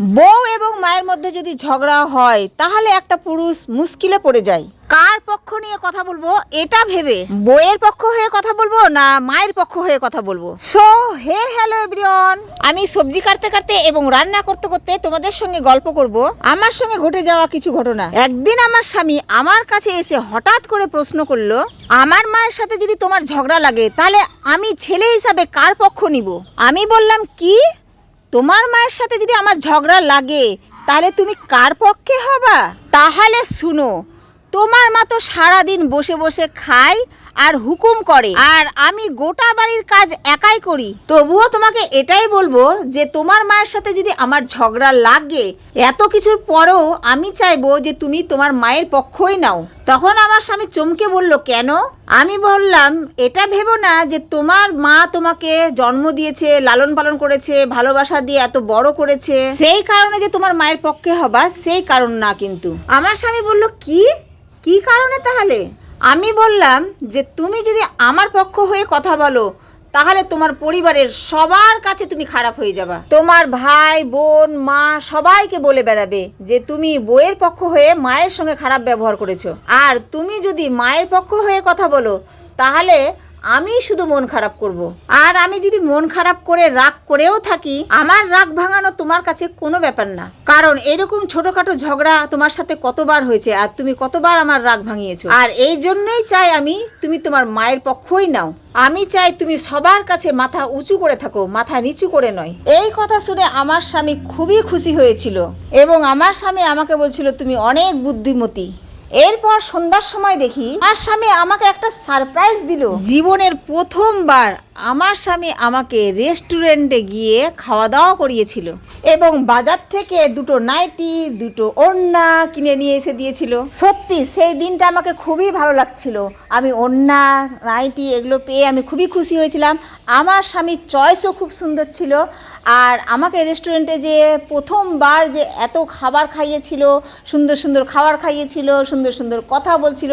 বউ এবং মায়ের মধ্যে যদি ঝগড়া হয়, তাহলে একটা পুরুষ মুশকিলে পড়ে যায়। কার পক্ষ নিয়ে কথা বলব, এটা ভেবে বউয়ের পক্ষ হয়ে কথা বলব না মায়ের পক্ষ হয়ে কথা বলব? সো হে হ্যালো এভরিওয়ান আমি সবজি কাটতে কাটতে এবং রান্না করতে করতে তোমাদের সঙ্গে গল্প করব। আমার সঙ্গে ঘটে যাওয়া কিছু ঘটনা। একদিন আমার স্বামী আমার কাছে এসে হঠাৎ করে প্রশ্ন করল, আমার মায়ের সাথে যদি তোমার ঝগড়া লাগে, তাহলে আমি ছেলে হিসাবে কার পক্ষ নিব? আমি বললাম, কি? তোমার মায়ের সাথে যদি আমার ঝগড়া লাগে, তাহলে তুমি কার পক্ষে হবা? তাহলে শুনো, তোমার মা তো সারাদিন বসে বসে খায় আর হুকুম করে, আর আমি গোটা বাড়ির কাজ একাই করি। তবুও তোমাকে এটাই বলব যে তোমার মায়ের সাথে যদি আমার ঝগড়া লাগে, এত কিছুর পরেও আমি চাইব যে তুমি তোমার মায়ের পক্ষই নাও। তখন আমার স্বামী চমকে বলল, কেন? আমি বললাম, এটা ভেবো না যে তোমার মা তোমাকে জন্ম দিয়েছে, লালন পালন করেছে, ভালোবাসা দিয়ে এত বড় করেছে। সেই কারণে যে তোমার মায়ের পক্ষে হবা, সেই কারণ না কিন্তু। আমার স্বামী বলল, কি? কি কারণে তাহলে? আমি বললাম যে, তুমি যদি আমার পক্ষ হয়ে কথা বলো তাহলে তোমার পরিবারের সবার কাছে তুমি খারাপ হয়ে যাবা। তোমার ভাই, বোন, মা সবাইকে বলে বেড়াবে যে তুমি বইয়ের পক্ষ হয়ে মায়ের সঙ্গে খারাপ ব্যবহার করেছ। আর তুমি যদি মায়ের পক্ষ হয়ে কথা বলো, তাহলে আমি শুধু মন খারাপ করব। আর আমি যদি মন খারাপ করে রাগ করেও থাকি, আমার রাগ ভাঙানো তোমার কাছে কোনো ব্যাপার না। কারণ এরকম ছোটখাটো ঝগড়া তোমার সাথে কতবার হয়েছে আর তুমি কতবার আমার রাগ ভাঙিয়েছো। আর এই জন্যই চাই আমি তুমি তোমার মায়ের পক্ষই নাও। আমি চাই তুমি সবার কাছে মাথা উঁচু করে থাকো, মাথা নিচু করে নয়। এই কথা শুনে আমার স্বামী খুবই খুশি হয়েছিল এবং আমার স্বামী আমাকে বলছিল, তুমি অনেক বুদ্ধিমতী। এরপর সন্ধ্যার সময় দেখি আমার স্বামী আমাকে একটা সারপ্রাইজ দিল। জীবনের প্রথমবার আমার স্বামী আমাকে রেস্টুরেন্টে গিয়ে খাওয়া দাওয়া করিয়েছিল এবং বাজার থেকে দুটো নাইটি, দুটো ওড়না কিনে নিয়ে এসে দিয়েছিল। সত্যি, সেই দিনটা আমাকে খুবই ভালো লাগছিল। আমি ওড়না, নাইটি এগুলো পেয়ে আমি খুবই খুশি হয়েছিলাম। আমার স্বামীর চয়েসও খুব সুন্দর ছিল। আর আমাকে রেস্টুরেন্টে যে প্রথমবার যে এত খাবার খাইয়েছিল, সুন্দর সুন্দর খাবার খাইয়েছিল, সুন্দর সুন্দর কথা বলছিল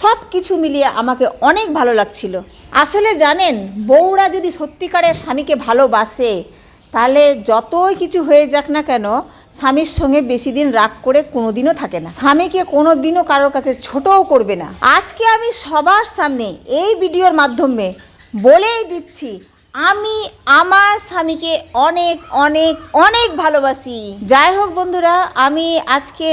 সব কিছু মিলিয়ে আমাকে অনেক ভালো লাগছিল। আসলে জানেন, বউরা যদি সত্যিকারের স্বামীকে ভালোবাসে, তাহলে যতই কিছু হয়ে যাক না কেন, স্বামীর সঙ্গে বেশি দিন রাগ করে কোনোদিনও থাকে না। স্বামীকে কোনো দিনও কারোর কাছে ছোটও করবে না। আজকে আমি সবার সামনে এই ভিডিওর মাধ্যমে বলেই দিচ্ছি আমি আমার স্বামীকে অনেক অনেক অনেক ভালোবাসি। যাই হোক বন্ধুরা, আমি আজকে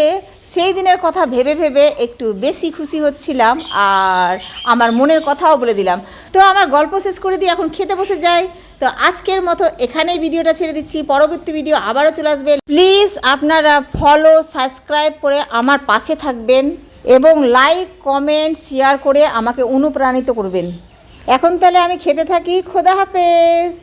সেই দিনের কথা ভেবে ভেবে একটু বেশি খুশি হচ্ছিলাম আর আমার মনের কথাও বলে দিলাম। তো আমার গল্প শেষ করে দিয়ে এখন খেতে বসে যাই। তো আজকের মতো এখানেই ভিডিওটা ছেড়ে দিচ্ছি। পরবর্তী ভিডিও আবারও চলে আসবে। প্লিজ আপনারা ফলো সাবস্ক্রাইব করে আমার পাশে থাকবেন এবং লাইক কমেন্ট শেয়ার করে আমাকে অনুপ্রাণিত করবেন। এখন তাহলে আমি খেতে থাকি খোদা হাফেজ।